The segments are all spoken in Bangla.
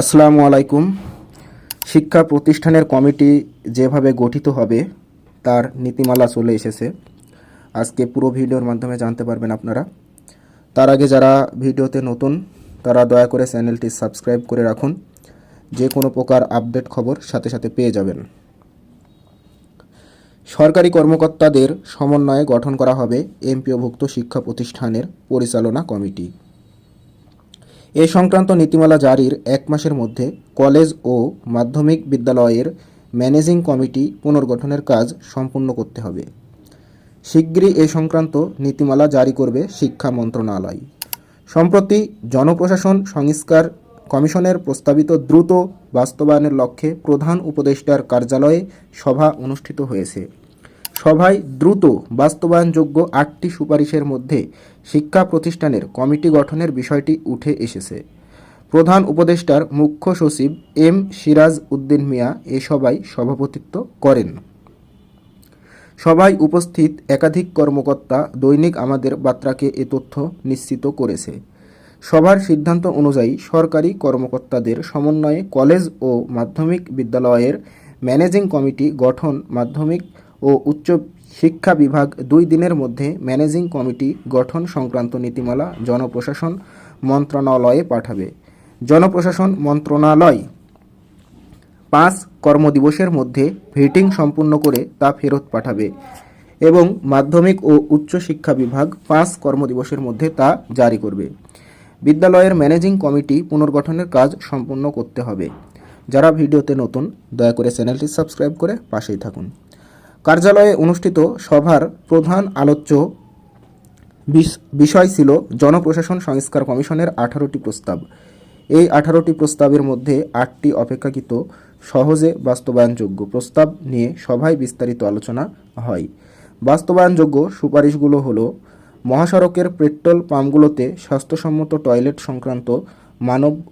আসসালামু আলাইকুম। শিক্ষা প্রতিষ্ঠানের কমিটি যেভাবে গঠিত হবে, তার নীতিমালা চলে এসেছে। আজকে পুরো ভিডিওর মাধ্যমে জানতে পারবেন আপনারা। তার আগে যারা ভিডিওতে নতুন, তারা দয়া করে চ্যানেলটি সাবস্ক্রাইব করে রাখুন। যে কোনো প্রকার আপডেট খবর সাথে সাথে পেয়ে যাবেন। সরকারি কর্মকর্তাদের সমন্বয়ে গঠন করা হবে এমপিওভুক্ত শিক্ষা প্রতিষ্ঠানের পরিচালনা কমিটি। এ সংক্রান্ত নীতিমালা জারির এক মাসের মধ্যে কলেজ ও মাধ্যমিক বিদ্যালয়ের ম্যানেজিং কমিটি পুনর্গঠনের কাজ সম্পূর্ণ করতে হবে। শিগগিরই এ সংক্রান্ত নীতিমালা জারি করবে শিক্ষা মন্ত্রণালয়। সম্প্রতি জনপ্রশাসন সংস্কার কমিশনের প্রস্তাবিত দ্রুত বাস্তবায়নের লক্ষ্যে প্রধান উপদেষ্টার কার্যালয়ে সভা অনুষ্ঠিত হয়েছে। সভায় দ্রুত বাস্তবায়নযোগ্য আটটি সুপারিশের মধ্যে শিক্ষা প্রতিষ্ঠানের কমিটি গঠনের বিষয়টি উঠে এসেছে। প্রধান উপদেষ্টার মুখ্য সচিব এম সিরাজ উদ্দিন মিয়া এ সভায় সভাপতিত্ব করেন। সবাই উপস্থিত একাধিক কর্মকর্তা দৈনিক আমাদের বার্তাকে এ তথ্য নিশ্চিত করেছে। সভার সিদ্ধান্ত অনুযায়ী সরকারি কর্মকর্তাদের সমন্বয়ে কলেজ ও মাধ্যমিক বিদ্যালয়ের ম্যানেজিং কমিটি গঠন মাধ্যমিক ও উচ্চ শিক্ষা বিভাগ দুই দিনের মধ্যে ম্যানেজিং কমিটি গঠন সংক্রান্ত নীতিমালা জনপ্রশাসন মন্ত্রণালয়ে পাঠাবে। জনপ্রশাসন মন্ত্রণালয় পাঁচ কর্মদিবসের মধ্যে ভিটিং সম্পূর্ণ করে তা ফেরত পাঠাবে এবং মাধ্যমিক ও উচ্চ শিক্ষা বিভাগ পাঁচ কর্মদিবসের মধ্যে তা জারি করবে। বিদ্যালয়ের ম্যানেজিং কমিটি পুনর্গঠনের কাজ সম্পূর্ণ করতে হবে। যারা ভিডিওতে নতুন, দয়া করে চ্যানেলটি সাবস্ক্রাইব করে পাশেই থাকুন। কার্যালয়ে অনুষ্ঠিত সভার প্রধান আলোচ্য বিষ- বিষয় ছিল জনপ্রশাসন সংস্কার কমিশনের আঠারোটি প্রস্তাব। এই আঠারোটি প্রস্তাবের মধ্যে আটটি অপেক্ষাকৃত সহজে বাস্তবায়নযোগ্য প্রস্তাব নিয়ে সভায় বিস্তারিত আলোচনা হয়। বাস্তবায়নযোগ্য সুপারিশগুলো হলো, মহাসড়কের পেট্রোল পাম্পগুলোতে স্বাস্থ্যসম্মত টয়লেট সংক্রান্ত মানব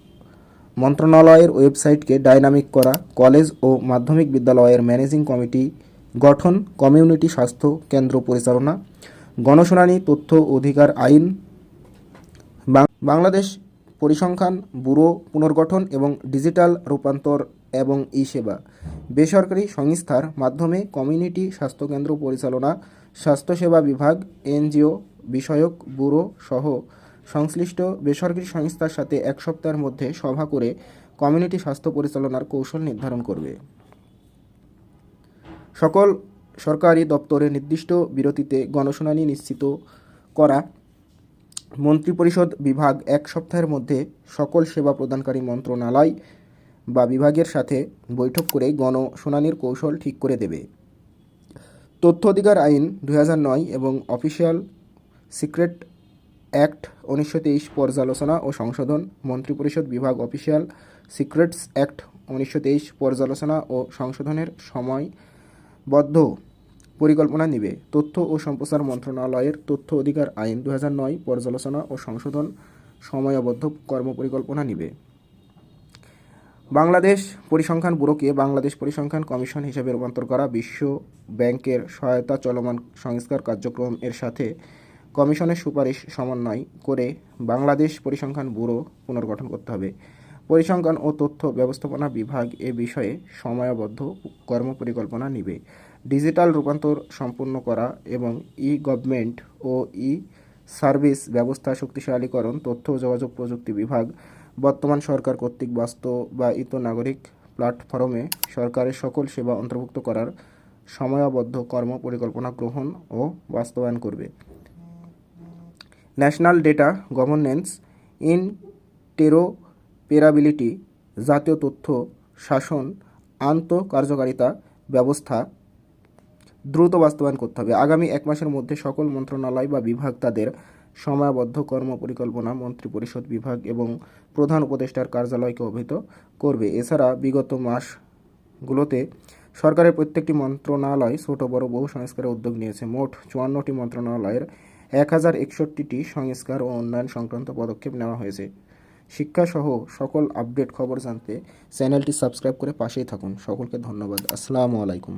মন্ত্রণালয়ের ওয়েবসাইটকে ডাইনামিক করা, কলেজ ও মাধ্যমিক বিদ্যালয়ের ম্যানেজিং কমিটি গঠন, কমিউনিটি স্বাস্থ্য কেন্দ্র পরিচালনা, গণশুনানি তথ্য অধিকার আইন বাংলাদেশ পরিসংখ্যান ব্যুরো পুনর্গঠন এবং ডিজিটাল রূপান্তর এবং ই সেবা, বেসরকারি সংস্থার মাধ্যমে কমিউনিটি স্বাস্থ্যকেন্দ্র পরিচালনা স্বাস্থ্যসেবা বিভাগ, এনজিও, বিষয়ক ব্যুরো সহ সংশ্লিষ্ট বেসরকারি সংস্থার সাথে এক সপ্তাহের মধ্যে সভা করে কমিউনিটি স্বাস্থ্য পরিচালনার কৌশল নির্ধারণ করবে। সকল সরকারি দপ্তরে নির্দিষ্ট বিরতিতে গণশুনানি নিশ্চিত করা। মন্ত্রিপরিষদ বিভাগ এক সপ্তাহের মধ্যে সকল সেবা প্রদানকারী মন্ত্রণালয় বা বিভাগের সাথে বৈঠক করে গণশুনানির কৌশল ঠিক করে দেবে। তথ্য অধিকার আইন নয় এবং অফিসিয়াল সিক্রেট অ্যাক্ট উনিশশো তেইশ পর্যালোচনা ও সংশোধন, মন্ত্রিপরিষদ বিভাগ অফিসিয়াল সিক্রেটস অ্যাক্ট উনিশশো তেইশ পর্যালোচনা ও সংশোধনের সময়বদ্ধ পরিকল্পনা নিবে। তথ্য ও সম্প্রচার মন্ত্রণালয়ের তথ্য অধিকার আইন দু পর্যালোচনা ও সংশোধন সময়বদ্ধ কর্মপরিকল্পনা নিবে। বাংলাদেশ পরিসংখ্যান ব্যুরোকে বাংলাদেশ পরিসংখ্যান কমিশন হিসেবে রূপান্তর করা বিশ্ব ব্যাংকের সহায়তা চলমান সংস্কার কার্যক্রম এর সাথে কমিশনের সুপারিশ সমন্বয় করে বাংলাদেশ পরিসংখ্যান ব্যুরো পুনর্গঠন করতে হবে। পরিসংখ্যান ও তথ্য ব্যবস্থাপনা বিভাগ এ বিষয়ে সময়বদ্ধ কর্মপরিকল্পনা নিবে। ডিজিটাল রূপান্তর সম্পূর্ণ করা এবং ই গভর্নমেন্ট ও ই সার্ভিস ব্যবস্থা শক্তিশালীকরণ, তথ্য যোগাযোগ প্রযুক্তি বিভাগ, বর্তমান সরকার কর্তৃক বাস্তবায়িত নাগরিক প্ল্যাটফর্মে সরকারের সকল সেবা অন্তর্ভুক্ত করার সময়াবদ্ধ কর্ম পরিকল্পনা গ্রহণ ও বাস্তবায়ন করবে। National data governance interoperability জাতীয় তথ্য, শাসন আন্ত কার্যকারিতা ব্যবস্থা দ্রুত বাস্তবায়ন করতে হবে। আগামী এক মাসের মধ্যে সকল মন্ত্রণালয় বা বিভাগ তাদের সময়াবদ্ধ কর্ম পরিকল্পনা মন্ত্রিপরিষদ বিভাগ এবং প্রধান উপদেষ্টার কার্যালয়কে অবহিত করবে। এছাড়া বিগত মাসগুলোতে সরকারের প্রত্যেকটি মন্ত্রণালয় ছোট, বড়, বহু সংস্কারের উদ্যোগ নিয়েছে। মোট চুয়ান্নটি মন্ত্রণালয়ের এক হাজার একষট্টিটি সংস্কার ও উন্নয়ন সংক্রান্ত পদক্ষেপ নেওয়া হয়েছে। শিক্ষাসহ সকল আপডেট খবর জানতে চ্যানেলটি সাবস্ক্রাইব করে পাশেই থাকুন। সকলকে ধন্যবাদ। আসসালামু আলাইকুম।